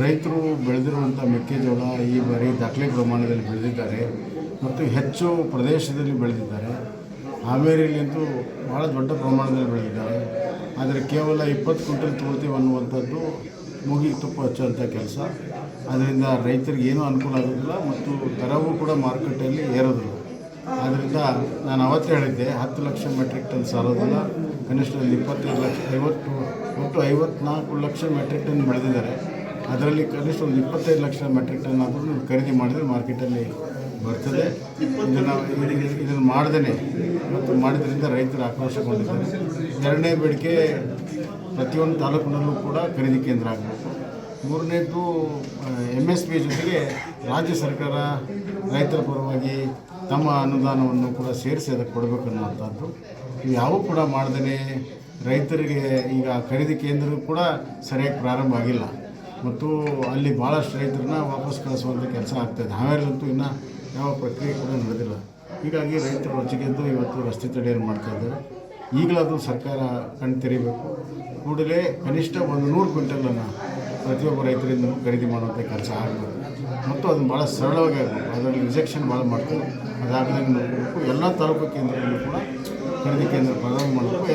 ರೈತರು ಬೆಳೆದಿರುವಂಥ ಮೆಕ್ಕೆಜೋಳ ಈ ಬಾರಿ ದಾಖಲೆ ಪ್ರಮಾಣದಲ್ಲಿ ಬೆಳೆದಿದ್ದಾರೆ ಮತ್ತು ಹೆಚ್ಚು ಪ್ರದೇಶದಲ್ಲಿ ಬೆಳೆದಿದ್ದಾರೆ. ಹಾವೇರಿಯಲ್ಲಂತೂ ಭಾಳ ದೊಡ್ಡ ಪ್ರಮಾಣದಲ್ಲಿ ಬೆಳೆದಿದ್ದಾರೆ. ಆದರೆ ಕೇವಲ ಇಪ್ಪತ್ತು ಕ್ವಿಂಟಲ್ ತೊಗೊಳ್ತೀವಿ ಅನ್ನುವಂಥದ್ದು ಮೂಗಿ ತುಪ್ಪ ಹಚ್ಚುವಂಥ ಕೆಲಸ. ಅದರಿಂದ ರೈತರಿಗೆ ಏನೂ ಅನುಕೂಲ ಆಗೋದಿಲ್ಲ ಮತ್ತು ದರವೂ ಕೂಡ ಮಾರುಕಟ್ಟೆಯಲ್ಲಿ ಏರೋದಿಲ್ಲ. ಆದ್ದರಿಂದ ನಾನು ಅವತ್ತೇ ಹೇಳಿದ್ದೆ, ಹತ್ತು ಲಕ್ಷ ಮೆಟ್ರಿಕ್ ಟನ್ ಸಾಲೋದಿಲ್ಲ, ಕನಿಷ್ಠ ಇಪ್ಪತ್ತೈದು ಲಕ್ಷ ಐವತ್ತು, ಒಟ್ಟು ಐವತ್ನಾಲ್ಕು ಲಕ್ಷ ಮೆಟ್ರಿಕ್ ಟನ್ ಬೆಳೆದಿದ್ದಾರೆ. ಅದರಲ್ಲಿ ಕನಿಷ್ಠ ಒಂದು ಇಪ್ಪತ್ತೈದು ಲಕ್ಷ ಮೆಟ್ರಿಕ್ ಟನ್ ಆದರೂ ಖರೀದಿ ಮಾಡಿದರೆ ಮಾರ್ಕೆಟಲ್ಲಿ ಬರ್ತದೆ. ಇದನ್ನು ಇದನ್ನು ಮಾಡ್ದೇ ಮತ್ತು ಮಾಡಿದ್ರಿಂದ ರೈತರು ಆಕ್ರೋಶಗೊಂಡಿದ್ದಾರೆ. ಎರಡನೇ ಬೇಡಿಕೆ ಪ್ರತಿಯೊಂದು ತಾಲೂಕಿನಲ್ಲೂ ಕೂಡ ಖರೀದಿ ಕೇಂದ್ರ ಆಗಬೇಕು. ಮೂರನೇದು ಎಂ ಎಸ್ ಪಿ ಜೊತೆಗೆ ರಾಜ್ಯ ಸರ್ಕಾರ ರೈತರ ಪರವಾಗಿ ತಮ್ಮ ಅನುದಾನವನ್ನು ಕೂಡ ಸೇರಿಸಿ ಅದಕ್ಕೆ ಕೊಡಬೇಕು ಅನ್ನುವಂಥದ್ದು ಯಾವೂ ಕೂಡ ಮಾಡ್ದೇ ರೈತರಿಗೆ ಈಗ ಖರೀದಿ ಕೇಂದ್ರ ಕೂಡ ಸರಿಯಾಗಿ ಪ್ರಾರಂಭ ಆಗಿಲ್ಲ. ಮತ್ತು ಅಲ್ಲಿ ಭಾಳಷ್ಟು ರೈತರನ್ನ ವಾಪಸ್ ಕಳಿಸುವಂಥ ಕೆಲಸ ಆಗ್ತಾಯಿದೆ ಹಾವೇರಿಲಂತೂ ಇನ್ನೂ ಯಾವ ಪ್ರಕ್ರಿಯೆ ಕೂಡ ನಡೆದಿಲ್ಲ. ಹೀಗಾಗಿ ರೈತರು ರೊಚ್ಚಿಗೆದ್ದು ಇವತ್ತು ರಸ್ತೆ ತಡೆಯನ್ನು ಮಾಡ್ತಾ ಇದ್ದಾರೆ. ಈಗಲಾದರೂ ಸರ್ಕಾರ ಕಣ್ಣು ತೆರಿಬೇಕು. ಕೂಡಲೇ ಕನಿಷ್ಠ ಒಂದು ನೂರು ಕ್ವಿಂಟಲನ್ನು ಪ್ರತಿಯೊಬ್ಬ ರೈತರಿಂದ ಖರೀದಿ ಮಾಡುವಂಥ ಕೆಲಸ ಆಗಬೇಕು. ಮತ್ತು ಅದನ್ನು ಭಾಳ ಸರಳವಾಗಿ ಆಗಬೇಕು. ಅದರಲ್ಲಿ ರಿಜೆಕ್ಷನ್ ಭಾಳ ಮಾಡ್ತಾರೆ. ಅದಾಗದಂಗೆ ನೋಡಬೇಕು ಎಲ್ಲ ತಾಲೂಕು ಕೇಂದ್ರಗಳಲ್ಲೂ ಕೂಡ ಖರೀದಿ ಕೇಂದ್ರ ಪ್ರಾರಂಭ ಮಾಡಬೇಕು.